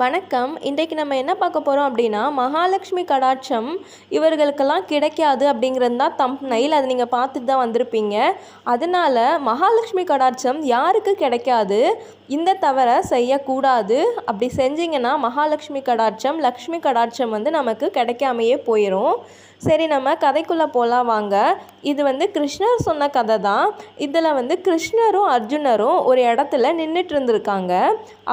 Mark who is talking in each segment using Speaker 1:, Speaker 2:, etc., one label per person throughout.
Speaker 1: வணக்கம். இன்றைக்கு நம்ம என்ன பார்க்க போகிறோம் அப்படின்னா மகாலட்சுமி கடாட்சம் இவர்களுக்கெல்லாம் கிடைக்காது அப்படிங்கிறது தான் தம்ப்னைல் அதை நீங்கள் பார்த்துட்டு தான் வந்திருப்பீங்க. அதனால மகாலட்சுமி கடாட்சம் யாருக்கு கிடைக்காது? இந்த தவறை செய்யக்கூடாது. அப்படி செஞ்சிங்கன்னா மகாலட்சுமி கடாட்சம் லக்ஷ்மி கடாட்சம் வந்து நமக்கு கிடைக்காமையே போயிடும் சரி நம்ம கதைக்குள்ளே போகலாம் வாங்க. இது வந்து கிருஷ்ணர் சொன்ன கதை தான். இதில் வந்து கிருஷ்ணரும் அர்ஜுனரும் ஒரு இடத்துல நின்றுட்டு இருந்திருக்காங்க.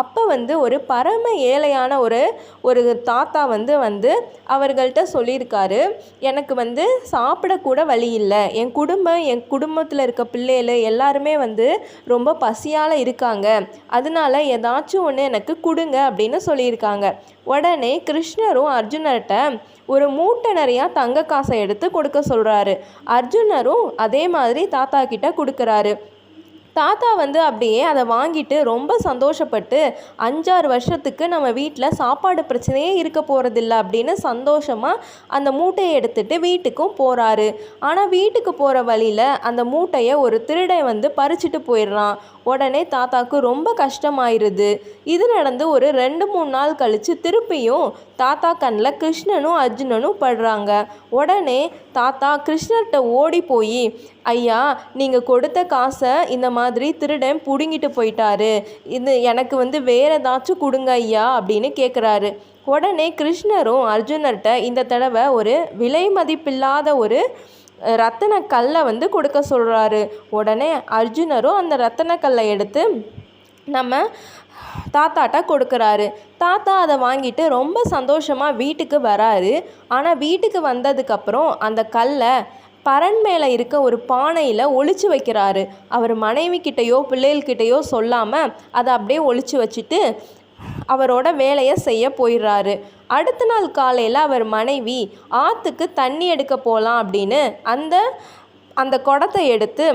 Speaker 1: அப்போ வந்து ஒரு பரம ஏழையான ஒரு ஒரு தாத்தா வந்து வந்து அவர்கள்ட்ட சொல்லியிருக்காரு எனக்கு வந்து சாப்பிடக்கூட வழி இல்லை. என் குடும்பம் என் குடும்பத்தில் இருக்க பிள்ளைகள் எல்லாருமே வந்து ரொம்ப பசியால் இருக்காங்க. அதனால ஏதாச்சும் ஒன்று எனக்கு கொடுங்க அப்படின்னு சொல்லியிருக்காங்க. உடனே கிருஷ்ணரும் அர்ஜுனர்கிட்ட ஒரு மூட்டை நிறையா தங்க காசை எடுத்து கொடுக்க சொல்கிறாரு அர்ஜுனரும் அதே மாதிரி தாத்தா கிட்ட கொடுக்குறாரு. தாத்தா வந்து அப்படியே அதை வாங்கிட்டு ரொம்ப சந்தோஷப்பட்டு அஞ்சாறு வருஷத்துக்கு நம்ம வீட்டில் சாப்பாடு பிரச்சனையே இருக்க போகிறதில்ல அப்படின்னு சந்தோஷமாக அந்த மூட்டையை எடுத்துட்டு வீட்டுக்கும் போகிறாரு ஆனால் வீட்டுக்கு போகிற வழியில் அந்த மூட்டையை ஒரு திருடை வந்து பறிச்சுட்டு போயிடுறான். உடனே தாத்தாவுக்கு ரொம்ப கஷ்டமாயிருது. இது நடந்து ஒரு ரெண்டு மூணு நாள் கழித்து திருப்பியும் தாத்தா கண்ணில் கிருஷ்ணனும் அர்ஜுனனும் படுறாங்க. உடனே தாத்தா கிருஷ்ணர்கிட்ட ஓடி போய் ஐயா நீங்கள் கொடுத்த காசை இந்த மாதிரி திருடன் பிடுங்கிட்டு போயிட்டாரு. இது எனக்கு வந்து வேற ஏதாச்சும் கொடுங்க ஐயா அப்படின்னு கேட்குறாரு உடனே கிருஷ்ணரும் அர்ஜுனர்கிட்ட இந்த தடவை ஒரு விலை மதிப்பில்லாத ஒரு ரத்தன கல்லை வந்து கொடுக்க சொல்கிறாரு உடனே அர்ஜுனரும் அந்த ரத்தன கல்லை எடுத்து நம்ம தாத்தாட்ட கொடுக்குறாரு. தாத்தா அதை வாங்கிட்டு ரொம்ப சந்தோஷமாக வீட்டுக்கு வராரு. ஆனால் வீட்டுக்கு வந்ததுக்கப்புறம் அந்த கல்லை பரண் மேலே இருக்க ஒரு பானையில் ஒழிச்சு வைக்கிறாரு. அவர் மனைவி கிட்டேயோ பிள்ளைகள்கிட்டயோ சொல்லாமல் அதை அப்படியே ஒழிச்சு வச்சுட்டு அவரோட வேலையை செய்ய போயிடுறாரு. அடுத்த நாள் காலையில் அவர் மனைவி ஆற்றுக்கு தண்ணி எடுக்க போகலாம் அப்படின்னு அந்த அந்த குடத்தை எடுத்து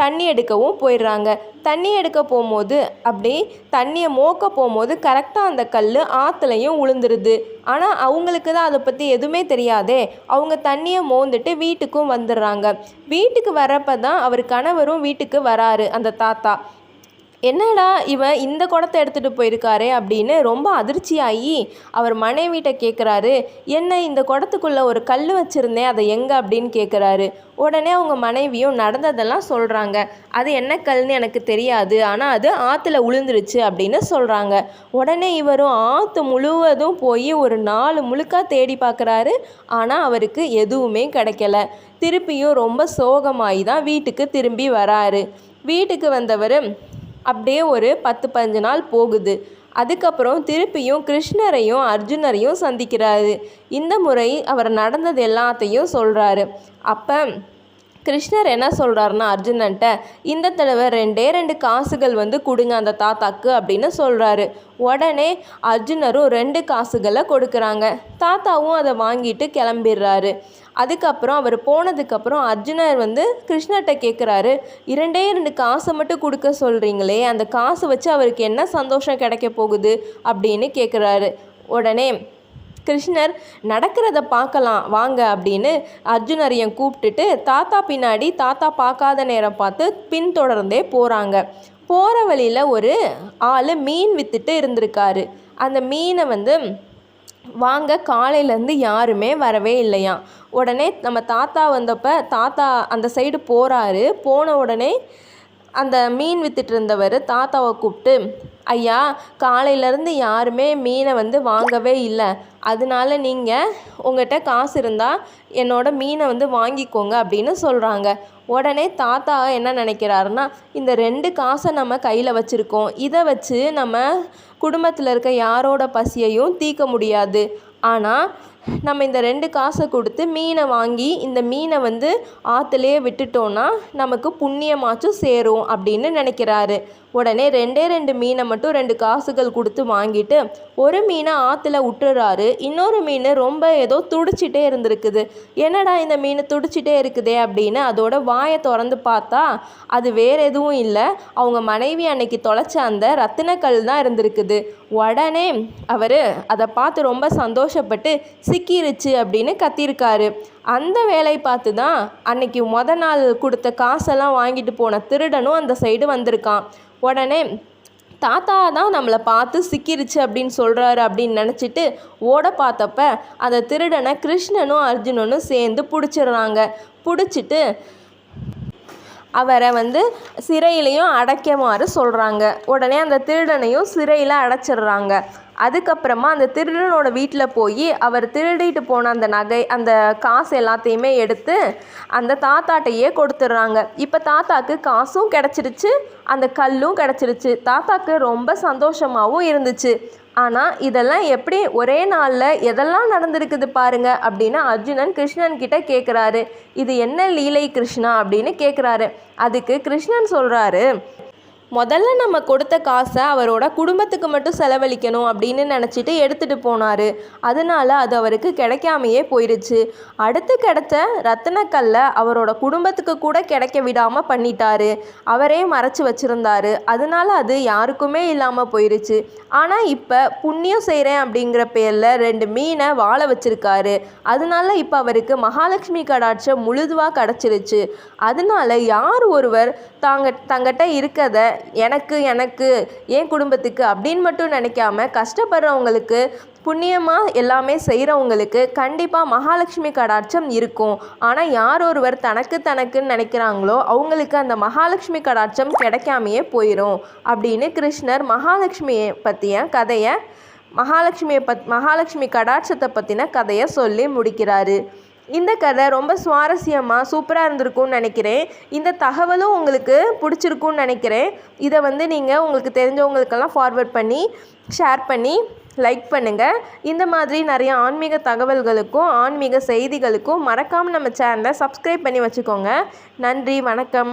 Speaker 1: தண்ணி எடுக்கவும் போயிடுறாங்க. தண்ணி எடுக்க போகும்போது அப்படி தண்ணியை மோக்க போகும்போது கரெக்டாக அந்த கல் ஆற்றுலையும் உளுந்துருது. ஆனால் அவங்களுக்கு தான் அதை பற்றி எதுவுமே தெரியாதே. அவங்க தண்ணியை மோந்துட்டு வீட்டுக்கும் வந்துடுறாங்க. வீட்டுக்கு வரப்போ தான் அவர் கணவரும் வீட்டுக்கு வராரு அந்த தாத்தா. என்னடா இவன் இந்த குடத்தை எடுத்துகிட்டு போயிருக்காரு அப்படின்னு ரொம்ப அதிர்ச்சியாகி அவர் மனைவிட்ட கேட்குறாரு என்ன இந்த குடத்துக்குள்ளே ஒரு கல் வச்சுருந்தேன் அதை எங்கே? அப்படின்னு கேட்குறாரு உடனே அவங்க மனைவியும் நடந்ததெல்லாம் சொல்கிறாங்க அது என்ன கல்னு எனக்கு தெரியாது ஆனால் அது ஆற்றுல உளுந்துருச்சு அப்படின்னு சொல்கிறாங்க உடனே இவரும் ஆற்று முழுவதும் போய் ஒரு நாலு முழுக்காக தேடி பார்க்குறாரு ஆனால் அவருக்கு எதுவுமே கிடைக்கல. திருப்பியும் ரொம்ப சோகமாகி தான் வீட்டுக்கு திரும்பி வராரு. வீட்டுக்கு வந்தவர் அப்படியே ஒரு பத்து பதினஞ்சு நாள் போகுது. அதுக்கப்புறம் திருப்பியும் கிருஷ்ணரையும் அர்ஜுனரையும் சந்திக்கிறாரு. இந்த முறை அவர் நடந்தது எல்லாத்தையும் சொல்கிறாரு அப்போ கிருஷ்ணர் என்ன சொல்கிறாருன்னா அர்ஜுனன்ட்ட இந்த தடவை ரெண்டே ரெண்டு காசுகள் வந்து கொடுங்க அந்த தாத்தாக்கு அப்படின்னு சொல்கிறாரு உடனே அர்ஜுனரும் ரெண்டு காசுகளை கொடுக்குறாங்க. தாத்தாவும் அதை வாங்கிட்டு கிளம்பிடுறாரு. அதுக்கப்புறம் அவர் போனதுக்கப்புறம் அர்ஜுனர் வந்து கிருஷ்ணர்கிட்ட கேட்குறாரு இரண்டே ரெண்டு காசை மட்டும் கொடுக்க சொல்கிறீங்களே அந்த காசு வச்சு அவருக்கு என்ன சந்தோஷம் கிடைக்க போகுது? அப்படின்னு கேட்குறாரு உடனே கிருஷ்ணர் நடக்கிறத பார்க்கலாம் வாங்க அப்படின்னு அர்ஜுனரையும் கூப்பிட்டுட்டு தாத்தா பின்னாடி தாத்தா பார்க்காத நேரம் பார்த்து பின்தொடர்ந்தே போகிறாங்க போகிற வழியில் ஒரு ஆள் மீன் விற்றுட்டு இருந்திருக்காரு. அந்த மீனை வந்து வாங்க காலையிலேருந்து யாருமே வரவே இல்லையாம். உடனே நம்ம தாத்தா வந்தப்போ தாத்தா அந்த சைடு போகிறாரு போன உடனே அந்த மீன் வித்துட்டு இருந்தவர் தாத்தாவை கூப்பிட்டு ஐயா காலையிலேருந்து யாருமே மீனை வந்து வாங்கவே இல்லை. அதனால நீங்கள் உங்கள்கிட்ட காசு இருந்தால் என்னோட மீனை வந்து வாங்கிக்கோங்க அப்படின்னு சொல்கிறாங்க உடனே தாத்தா என்ன நினைக்கிறாருன்னா இந்த ரெண்டு காசை நம்ம கையில் வச்சுருக்கோம். இதை வச்சு நம்ம குடும்பத்தில் இருக்க யாரோட பசியையும் தீர்க்க முடியாது. ஆனால் நம்ம இந்த ரெண்டு காசை கொடுத்து மீனை வாங்கி இந்த மீனை வந்து ஆற்றுலேயே விட்டுட்டோன்னா நமக்கு புண்ணியமாச்சும் சேரும் அப்படின்னு நினைக்கிறாரு. உடனே ரெண்டே ரெண்டு மீனை மட்டும் ரெண்டு காசுகள் கொடுத்து வாங்கிட்டு ஒரு மீனை ஆற்றுல விட்டுறாரு இன்னொரு மீன் ரொம்ப ஏதோ துடிச்சிட்டே இருந்திருக்குது. என்னடா இந்த மீன் துடிச்சிட்டே இருக்குதே அப்படின்னு அதோட வாயை திறந்து பார்த்தா அது வேற எதுவும் இல்லை. அவங்க மனைவி அன்னைக்கு தொலைச்ச அந்த ரத்தினக்கல் தான் இருந்திருக்குது. உடனே அவர் அதை பார்த்து ரொம்ப சந்தோஷப்பட்டு சிக்கிருச்சு அப்படின்னு கத்தியிருக்காரு அந்த வேலை பார்த்து தான் அன்னைக்கு முத நாள் கொடுத்த காசெல்லாம் வாங்கிட்டு போன திருடனும் அந்த சைடு வந்திருக்கான். உடனே தாத்தா தான் நம்மளை பார்த்து சிக்கிருச்சு அப்படின்னு சொல்கிறாரு அப்படின்னு நினச்சிட்டு ஓட பார்த்தப்ப அந்த திருடனை கிருஷ்ணனும் அர்ஜுனனும் சேர்ந்து பிடிச்சிடுறாங்க. பிடிச்சிட்டு அவரை வந்து சிறையிலையும் அடைக்குமாறு சொல்கிறாங்க உடனே அந்த திருடனையும் சிறையில் அடைச்சிடுறாங்க. அதுக்கப்புறமா அந்த திருடனோட வீட்டில் போய் அவர் திருடிட்டு போன அந்த நகை அந்த காசு எல்லாத்தையுமே எடுத்து அந்த தாத்தாட்டையே கொடுத்துட்றாங்க. இப்போ தாத்தாக்கு காசும் கிடச்சிருச்சு அந்த கல்லும் கிடச்சிருச்சு. தாத்தாக்கு ரொம்ப சந்தோஷமாகவும் இருந்துச்சு. ஆனால் இதெல்லாம் எப்படி ஒரே நாளில் எதெல்லாம் நடந்திருக்குது பாருங்க அப்படின்னு அர்ஜுனன் கிருஷ்ணன் கிட்ட கேட்குறாரு இது என்ன லீலை கிருஷ்ணா அப்படின்னு கேட்குறாரு அதுக்கு கிருஷ்ணன் சொல்கிறாரு முதல்ல நம்ம கொடுத்த காசை அவரோட குடும்பத்துக்கு மட்டும் செலவழிக்கணும் அப்படின்னு நினச்சிட்டு எடுத்துகிட்டு போனார். அதனால அது அவருக்கு கிடைக்காமையே போயிடுச்சு அடுத்து கிடைச்ச ரத்தனக்கல்லை அவரோட குடும்பத்துக்கு கூட கிடைக்க விடாமல் பண்ணிட்டாரு. அவரே மறைச்சு வச்சுருந்தாரு. அதனால அது யாருக்குமே இல்லாமல் போயிடுச்சு ஆனால் இப்போ புண்ணியம் செய்கிறேன் அப்படிங்கிற பேரில் ரெண்டு மீனை வாழ வச்சுருக்காரு. அதனால இப்போ அவருக்கு மகாலட்சுமி கடாட்சம் முழுதுவாக கிடச்சிருச்சு. அதனால யார் ஒருவர் தாங்க தங்கிட்ட இருக்கத எனக்கு எனக்கு என் குடும்பத்துக்கு அப்படின்னு மட்டும் நினைக்காம கஷ்டப்படுறவங்களுக்கு புண்ணியமாக எல்லாமே செய்கிறவங்களுக்கு கண்டிப்பாக மகாலட்சுமி கடாட்சம் இருக்கும். ஆனால் யார் ஒருவர் தனக்கு தனக்குன்னு நினைக்கிறாங்களோ அவங்களுக்கு அந்த மகாலட்சுமி கடாட்சம் கிடைக்காமையே போயிடும் அப்படின்னு கிருஷ்ணர் மகாலட்சுமியை பற்றிய கதையை மகாலட்சுமியை பத் மகாலட்சுமி கடாட்சத்தை பற்றின கதையை சொல்லி முடிக்கிறாரு. இந்த கதை ரொம்ப சுவாரஸ்யமாக சூப்பராக இருந்திருக்கும்னு நினைக்கிறேன். இந்த தகவலும் உங்களுக்கு பிடிச்சிருக்கும்னு நினைக்கிறேன். இதை வந்து நீங்கள் உங்களுக்கு தெரிஞ்சவங்களுக்கெல்லாம் ஃபார்வர்ட் பண்ணி ஷேர் பண்ணி லைக் பண்ணுங்கள் இந்த மாதிரி நிறைய ஆன்மீக தகவல்களுக்கும் ஆன்மீக செய்திகளுக்கும் மறக்காமல் நம்ம சேனலை சப்ஸ்கிரைப் பண்ணி வச்சுக்கோங்க. நன்றி வணக்கம்.